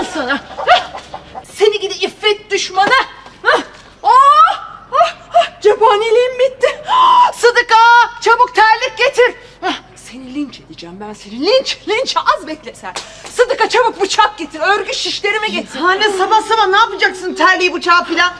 Al sana. Hah! Seni gidi iffet düşmanı. Hah! Ah! Ah! Ah! Cephaneliğim bitti. Ah! Sıdıka çabuk terlik getir. Seni linç edeceğim ben seni. Linç, linç az bekle sen. Sıdıka çabuk bıçak getir. Örgü şişlerimi getir. Anne sabah sabah ne yapacaksın terliği bıçağı filan?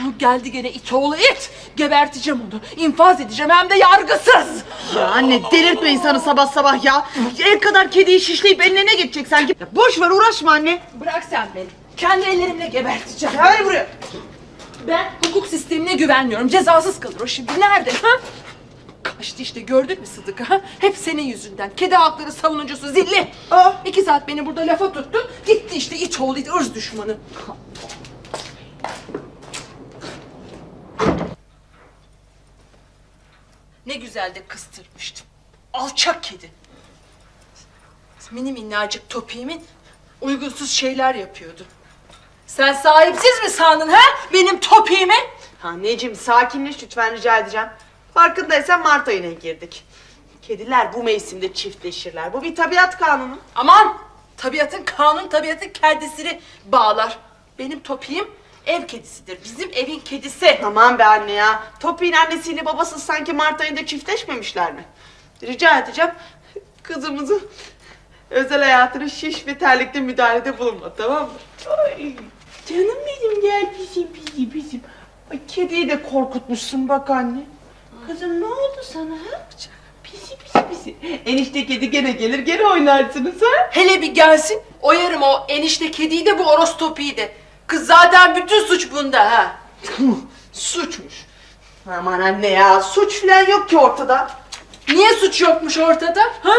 Ah, Geldi gene it oğlu it. Geberteceğim onu. İnfaz edeceğim hem de yargısız. Ya anne delirtme insanı sabah sabah ya. El kadar kediyi şişleyip eline ne geçecek sanki? Ya boş ver uğraşma anne. Bırak sen beni. Kendi ellerimle geberteceğim. Gel buraya. Ben hukuk sistemine güvenmiyorum. Cezasız kalır o şimdi. Nerede? Ha? Kaçtı işte gördün mü Sıdıka? Ha? Hep senin yüzünden. Kedi hakları savunucusu zilli. Aa. İki saat beni burada lafa tuttu. Gitti işte iç oğlu it ırz düşmanı. Ne güzel de kıstırmıştım. Alçak kedi. Mini minnacık topiğimin uygunsuz şeyler yapıyordu. Sen sahipsiz mi sandın ha benim topiğimi? Anneciğim sakinleş lütfen rica edeceğim. Farkındaysan Mart ayına girdik. Kediler bu mevsimde çiftleşirler. Bu bir tabiat kanunu. Aman tabiatın kanun tabiatın kendisini bağlar. Benim topiğim ev kedisidir. Bizim evin kedisi. Aman be anne ya. Topi'nin annesiyle babası sanki Mart ayında çiftleşmemişler mi? Rica edeceğim. Kızımızı özel hayatına şiş ve terlikle müdahalede bulunma tamam mı? Ay, canım benim gel bizim bizim bizim. Ay, kediyi de korkutmuşsun bak anne. Kızım ne oldu sana ha? Pisi pisi pisi. Enişte kedi gene gelir gene oynarsınız ha? Hele bir gelsin oyarım o enişte kediyi de bu oros topiği de. Kız zaten bütün suç bunda ha. Suçmuş. Aman anne ya suç falan yok ki ortada. Niye suç yokmuş ortada? Ha?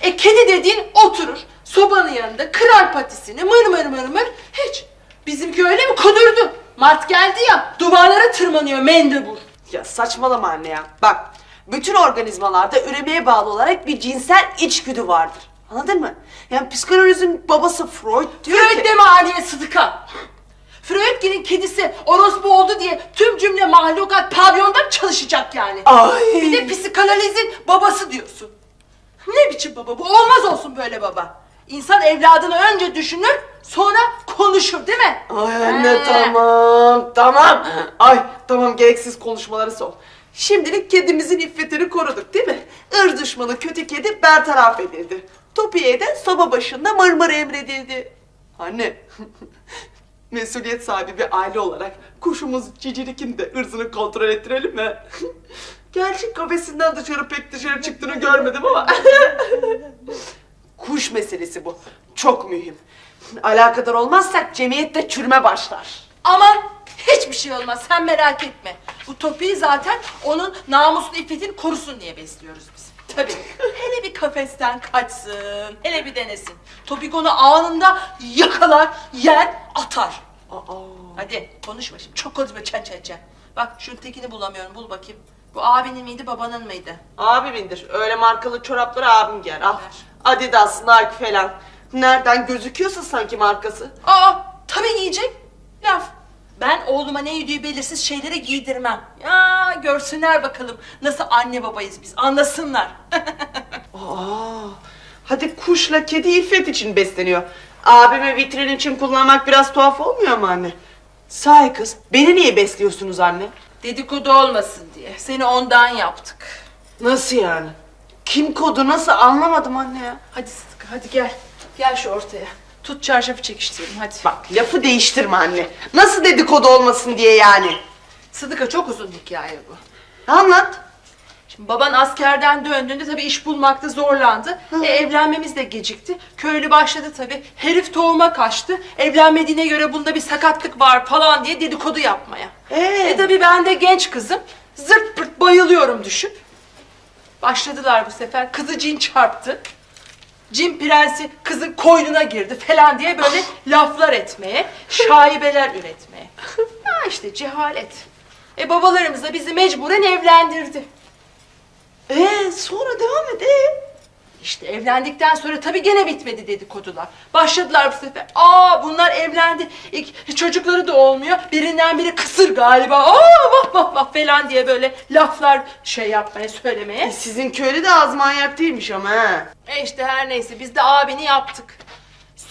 E kedi dediğin oturur sobanın yanında kırar patisini mır mır mır mır hiç. Bizimki öyle mi kudurdu. Mart geldi ya duvarlara tırmanıyor mendebur. Ya saçmalama anne ya. Bak bütün organizmalarda üremeye bağlı olarak bir cinsel içgüdü vardır. Anladın mı? Yani psikolojinin babası Freud diyor Freud ki... deme Aliye Sıdıka. Freud'ginin kedisi orospu oldu diye tüm cümle mahlukat pavyonda mı çalışacak yani? Ay. Bir de psikanalizin babası diyorsun. Ne biçim baba bu? Olmaz olsun böyle baba. İnsan evladını önce düşünür, sonra konuşur değil mi? Ay anne He. tamam tamam. Ay tamam gereksiz konuşmaları sol. Şimdilik kedimizin iffetini koruduk değil mi? Ir düşmanı kötü kedi bertaraf edildi. Topiye de soba başında mırmır emredildi. Anne, mesuliyet sahibi bir aile olarak kuşumuz Cicirik'in de ırzını kontrol ettirelim mi? Gerçi kafesinden dışarı pek dışarı çıktığını görmedim ama. Kuş meselesi bu. Çok mühim. Alakadar olmazsak cemiyette çürüme başlar. Aman hiçbir şey olmaz sen merak etme. Bu topiği zaten onun namusunu iffetini korusun diye besliyoruz biz. Tabii. Hele bir kafesten kaçsın. Hele bir denesin. Topik onu anında yakalar, yer, atar. Aa. Hadi konuşma şimdi. Çok konuşma çen çen çen. Bak şunun tekini bulamıyorum. Bul bakayım. Bu abinin miydi babanın mıydı? Abimindir. Öyle markalı çorapları abim giyer. Al. Adidas, Nike falan. Nereden gözüküyorsa sanki markası. Aa tabii giyecek. Laf. Ben oğluma ne yediği belirsiz şeylere giydirmem. Ya görsünler bakalım nasıl anne babayız biz anlasınlar. Aa. Hadi kuşla kedi iffet için besleniyor. Abimi vitrin için kullanmak biraz tuhaf olmuyor mu anne? Sahi kız, beni niye besliyorsunuz anne? Dedikodu olmasın diye seni ondan yaptık. Nasıl yani? Kim kodu nasıl anlamadım anne ya. Hadi Sıtkı hadi gel. Gel şu ortaya. Tut çarşafı çekiştirelim hadi. Bak lafı değiştirme anne. Nasıl dedikodu olmasın diye yani. Sıdıka çok uzun hikaye bu. Anlat. Şimdi baban askerden döndüğünde tabii iş bulmakta zorlandı. E, evlenmemiz de gecikti. Köylü başladı tabii. Herif tohuma kaçtı. Evlenmediğine göre bunda bir sakatlık var falan diye dedikodu yapmaya. Ee? E tabii ben de genç kızım. Zırt pırt bayılıyorum düşün. Başladılar bu sefer. Kızı cin çarptı. Cin prensi kızın koynuna girdi falan diye böyle laflar etmeye, şaibeler üretmeye. Ha işte cehalet. E babalarımız da bizi mecburen evlendirdi. Ee sonra devam et. Ee? İşte evlendikten sonra tabii gene bitmedi dedikodular. Başladılar bu sefer. Aa bunlar evlendi. İlk, çocukları da olmuyor. Birinden biri kısır galiba. Aa vah vah vah falan diye böyle laflar şey yapmaya söylemeye. E, sizin köylü de az manyak değilmiş ama ha. E işte her neyse biz de abini yaptık.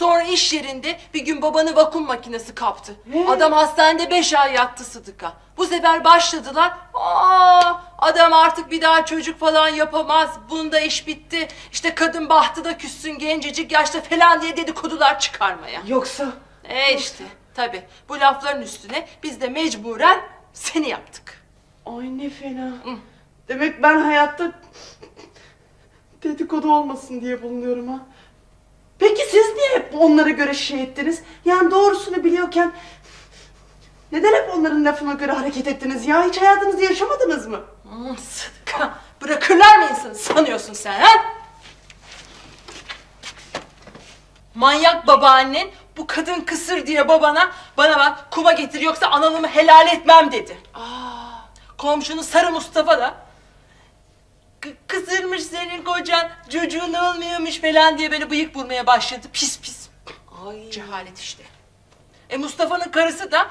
Sonra iş yerinde bir gün babanı vakum makinesi kaptı. Adam hastanede beş ay yattı Sıdıka. Bu sefer başladılar. Aa, adam artık bir daha çocuk falan yapamaz. Bunda iş bitti. İşte kadın bahtı da küssün gencecik yaşta falan diye dedikodular çıkarmaya. Yoksa E işte tabi bu lafların üstüne biz de mecburen seni yaptık. Ay ne fena. Demek ben hayatta dedikodu olmasın diye bulunuyorum ha. Peki siz niye hep onlara göre şey ettiniz? Yani doğrusunu biliyorken neden hep onların lafına göre hareket ettiniz ya? Hiç hayatınızı yaşamadınız mı? Hmm, Sıdıka bırakırlar mı insanı sanıyorsun sen ha? Manyak babaannen bu kadın kısır diye babana bana bak kuma getir yoksa analımı helal etmem dedi. Aa, komşunun Sarı Mustafa da "Kı- kısırmış senin kocan çocuğun olmuyormuş falan diye böyle bıyık vurmaya başladı pis pis. Ay. Cehalet işte. E Mustafa'nın karısı da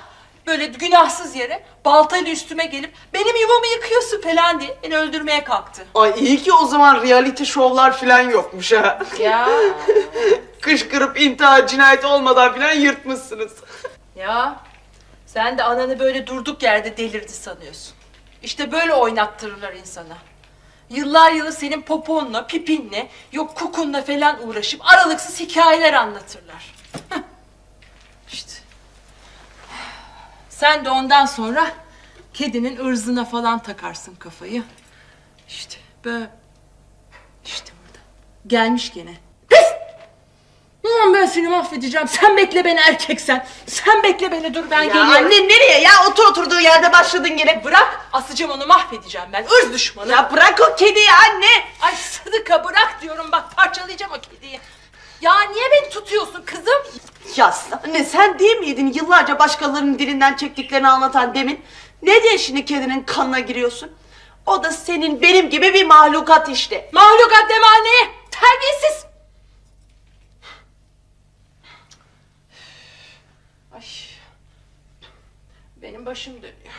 böyle günahsız yere baltayla üstüme gelip benim yuvamı yıkıyorsun falan diye beni öldürmeye kalktı. Ay iyi ki o zaman reality şovlar falan yokmuş ha. Ya. Kışkırıp intihar cinayeti olmadan falan yırtmışsınız. Ya sen de ananı böyle durduk yerde delirdi sanıyorsun. İşte böyle oynattırırlar insana. Yıllar yılı senin poponla, pipinle, yok kukunla falan uğraşıp aralıksız hikayeler anlatırlar. İşte. Sen de ondan sonra kedinin ırzına falan takarsın kafayı. İşte böyle. İşte burada. Gelmiş gene. Seni mahvedeceğim. Sen bekle beni erkeksen. Sen bekle beni dur ben Ya geliyorum. anne nereye ya? Otur oturduğu yerde başladın yine. Bırak asacağım onu mahvedeceğim ben. Irz düşmanı. Ya bırak o kediyi anne. Ay Sıdıka bırak diyorum bak parçalayacağım o kediyi. Ya niye beni tutuyorsun kızım? Ya anne sen değil miydin yıllarca başkalarının dilinden çektiklerini anlatan demin? Ne diye şimdi kedinin kanına giriyorsun? O da senin benim gibi bir mahlukat işte. Mahlukat deme anneye. Terbiyesiz. Ay. Benim başım dönüyor.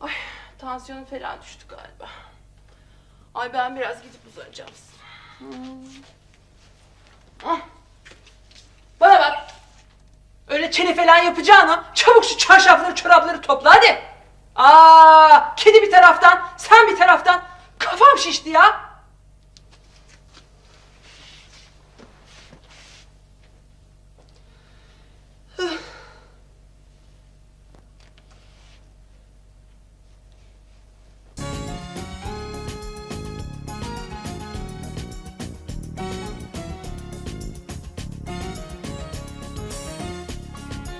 Ay tansiyonum falan düştü galiba. Ay ben biraz gidip uzanacağım. Hmm. Ah. Bana bak. Öyle çene falan yapacağına çabuk şu çarşafları çorapları topla hadi. Aa, kedi bir taraftan, sen bir taraftan. Kafam şişti ya.